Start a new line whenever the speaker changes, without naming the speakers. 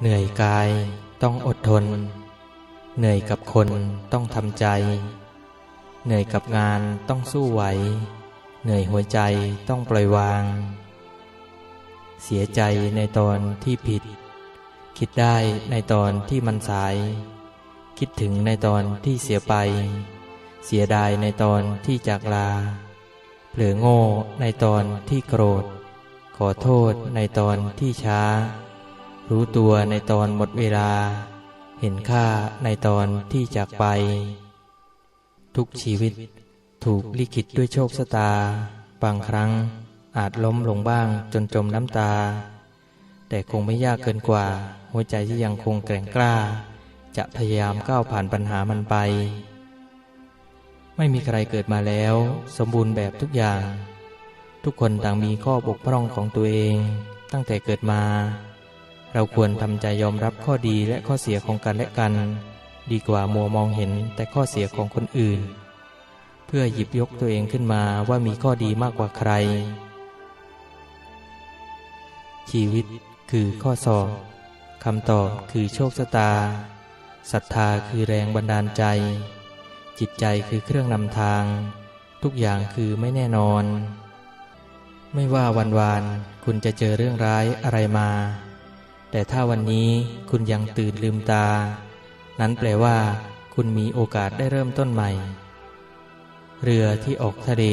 เหนื่อยกายต้องอดทน เหนื่อยกับคนต้องทำใจ เหนื่อยกับงานต้องสู้ไหว เหนื่อยหัวใจต้องปล่อยวาง เสียใจในตอนที่ผิด คิดได้ในตอนที่มันสาย คิดถึงในตอนที่เสียไป เสียดายในตอนที่จากลาเผลอโง่ในตอนที่โกรธ ขอโทษในตอนที่ช้า รู้ตัวในตอนหมดเวลา เห็นค่าในตอนที่จากไป ทุกชีวิตถูกลิขิตด้วยโชคชะตา บางครั้งอาจล้มลงบ้างจนจมน้ำตา แต่คงไม่ยากเกินกว่า หัวใจที่ยังคงแกร่งกล้า จะพยายามก้าวผ่านปัญหามันไป ไม่มีใครเกิดมาแล้ว สมบูรณ์แบบทุกอย่าง ทุกคนต่างมีข้อบกพร่องของตัวเอง ตั้งแต่เกิดมา เราควรทำใจยอมรับข้อดีและข้อเสียของกันและกัน ดีกว่ามัวมองเห็นแต่ข้อเสียของคนอื่น เพื่อหยิบยกตัวเองขึ้นมาว่ามีข้อดีมากกว่าใคร ชีวิตคือข้อสอบคำตอบคือโชคชะตาศรัทธาคือแรงบันดาลใจ จิตใจคือเครื่องนำทาง ทุกอย่างคือไม่แน่นอน ไม่ว่าวันวานคุณจะเจอเรื่องร้ายอะไรมา แต่ถ้าวันนี้คุณยังตื่นลืมตา นั้นแปลว่าคุณมีโอกาสได้เริ่มต้นใหม่ เรือที่ออกทะเล